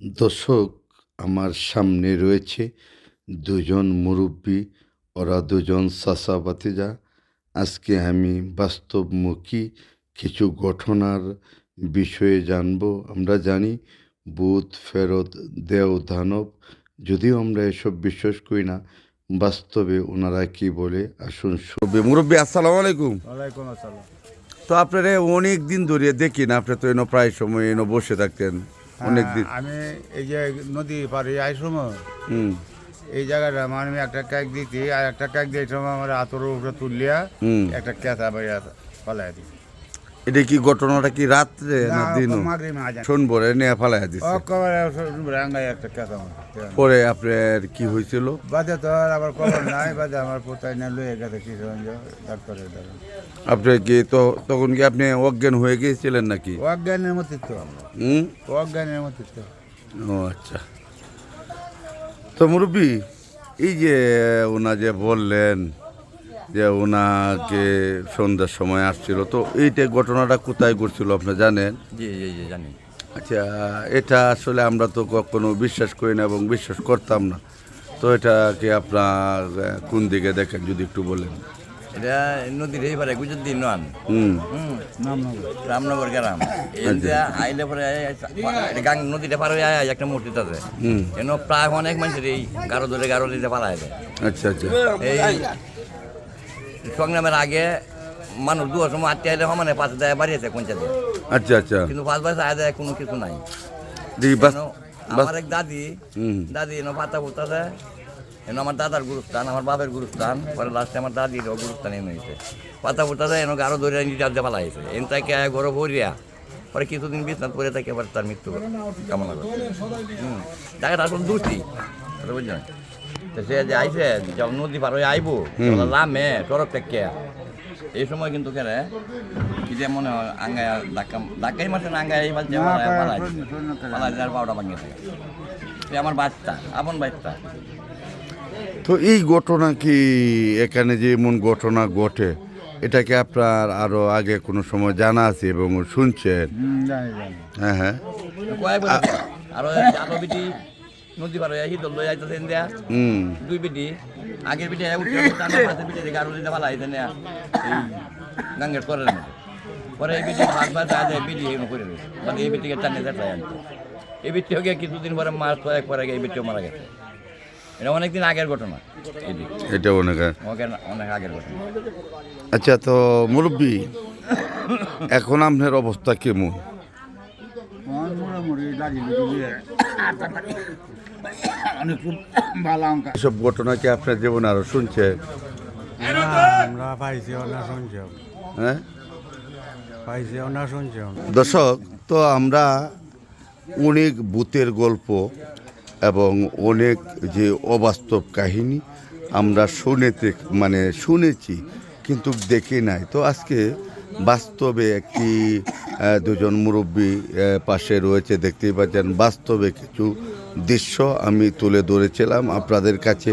দর্শক আমার সামনে রয়েছে দুজন মুরব্বী ওরা দুজন চাচা ভাতিজা। আজকে আমি বাস্তবমুখী কিছু ঘটনার বিষয়ে জানব। আমরা জানি ভূত ফেরত দেও দানব যদিও আমরা এসব বিশ্বাস করি না বাস্তবে ওনারা কি বলে? আসুন শুনবে মুরব্বী আসসালামু আলাইকুম। ওয়ালাইকুম আসসালাম। তো আপনারা অনেক দিন ধরে দেখি না আপনি তো এনো প্রায় সময় এনো বসে থাকতেন। অনেক দিন। হ্যাঁ, আমি এই যে নদী পারে আই সময় হুম। এই জায়গাটা আমার আমি একটা ক্যাক দিতি আর একটা ক্যাক দিয়ে আমার হাতের উপরে তুললিয়া একটা ক্যাথা বাইয়া পালাই দিই এটা কি ঘটনাটা কি রাত্রে না দিনও? মাগরি মাঝে। শুনব রে নিয়ে ফালাই দিছে। একটা ক্যাথা পরে আপনার কি হয়েছিল? বাজে তো আর আবার খবর নাই বাজে আমার পোতাই না লয়ে গেছে কিশোরগঞ্জ ডাক্তারের আপনি কি তো তখন কি আপনি অজ্ঞান হয়ে গিয়েছিলেন নাকি? অজ্ঞানের মতো তো হুম? অজ্ঞানের মতো তো ও আচ্ছা। তো মুরব্বী এই যে ওনা যে বললেন যে ওনাকে সন্ধ্যার সময় আসছিল। তো এইটা ঘটনাটা কোথায় ঘটছিল আপনি জানেন? জি জি জি জানি। আচ্ছা এটা আসলে আমরা তো কখনো বিশ্বাস করি না এবং বিশ্বাস করতাম না। তো এটাকে আপনার কোন দিকে দেখেন যদি একটু বলেন? এটা নদীর এই পারে গুজর দিন নন হুম। হুম। নামনগর রামনগর গ্রাম। এই আইলে পরে গাং নদীটা পার হয়ে আয় একটা মূর্তি আছে। হুম। কেন প্রায় অনেক মানুষের এই গারো ধরে গারো দিতে পালায়। আচ্ছা আচ্ছা। এই সংগ্রামের আগে মানুষ দুয়ার সময় আটকে আইলে সমানে পাঁচ দেয় বাড়িয়েছে পঞ্চায়েতে। আচ্ছা আচ্ছা। কিন্তু পাঁচ বছর আয় দেয় কোনো কিছু নাই। আমার এক দাদি দাদি এনে পাতা পুতাছে এনে আমার দাদার গুরুস্থান আমার বাপের গুরুস্থান। পরে লাস্টে আমার দাদির গুরুস্থান এনে হয়েছে পাতা পুতাছে এনে গারো ধরে নিজে আনতে পালা হয়েছে এন তাকে গরো ভরিয়া পরে কিছুদিন বিছনাথ পরে থাকে আবার তার মৃত্যু কামনা করে হুম। তাকে তার কোনো দুষ্টি বুঝলেন? তো সে যে আইসে যখন নদী পার হয়ে আইবো লামে সড়ক থেকে। এই সময় কিন্তু কেন কি যে মনে হয় আঙ্গায় ধাক্কা ধাক্কাই মারছে না আঙ্গায় এই মারছে পালায় যার পাউডা ভাঙিয়ে থাকে সে আমার বাচ্চা আপন বাচ্চা। তো এই ঘটনা কি এখানে যে এমন ঘটনা ঘটে এটাকে আপনার আরও আগে কোনো সময় জানা আছে এবং শুনছেন? হুম জানি জানি। হ্যাঁ হ্যাঁ। আরও আরও বিটি নদী পার হয়ে হিদল লই আইতেছে ইন্ডিয়া হুম। দুই বিটি আগের বিটি উঠে টানা পাশে বিটি দেখে আরও দিতে পালা আইতে না গাঙ্গের করেন পরে এই বিটি ভাগ ভাগ আজ বিটি এগুলো করে মানে এই বিটিকে টানে দেখায় আনতে। এই বিটি হোক কিছুদিন পরে মাস কয়েক পরে এই বিটিও মারা গেছে। এটা অনেকদিন আগের ঘটনা এটি অনেক অনেক আগের ঘটনা। আচ্ছা তো মুরব্বী এখন আপনার অবস্থা কেমন? এসব ঘটনা কি আপনার জীবনে আরও শুনছে? আমরা পাইছি না শুনছি। হ্যাঁ? পাইছি না শুনছি। দর্শক তো আমরা অনেক ভূতের গল্প এবং অনেক যে অবাস্তব কাহিনী আমরা শুনেতে মানে শুনেছি কিন্তু দেখি নাই। তো আজকে বাস্তবে একটি দুজন মুরব্বী পাশে রয়েছে, দেখতেই পাচ্ছেন বাস্তবে কিছু দৃশ্য আমি তুলে ধরেছিলাম আপনাদের কাছে।